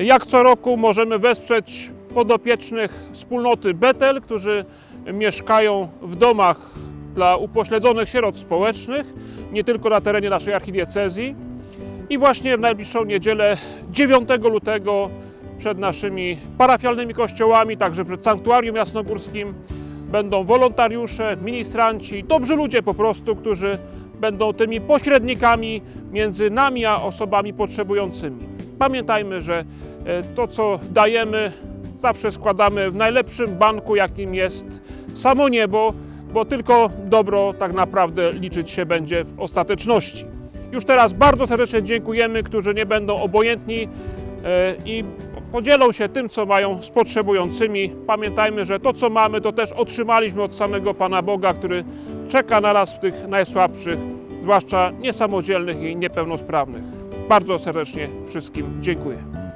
Jak co roku możemy wesprzeć podopiecznych wspólnoty Betel, którzy mieszkają w domach dla upośledzonych sierot społecznych, nie tylko na terenie naszej archidiecezji. I właśnie w najbliższą niedzielę 9 lutego przed naszymi parafialnymi kościołami, także przed sanktuarium jasnogórskim będą wolontariusze, ministranci, dobrzy ludzie po prostu, którzy będą tymi pośrednikami między nami a osobami potrzebującymi. Pamiętajmy, że e, to co dajemy zawsze składamy w najlepszym banku, jakim jest samo niebo, bo tylko dobro tak naprawdę liczyć się będzie w ostateczności. Już teraz bardzo serdecznie dziękujemy, którzy nie będą obojętni e, i podzielą się tym, co mają z potrzebującymi. Pamiętajmy, że to, co mamy, to też otrzymaliśmy od samego Pana Boga, który czeka na nas w tych najsłabszych, zwłaszcza niesamodzielnych i niepełnosprawnych. Bardzo serdecznie wszystkim dziękuję.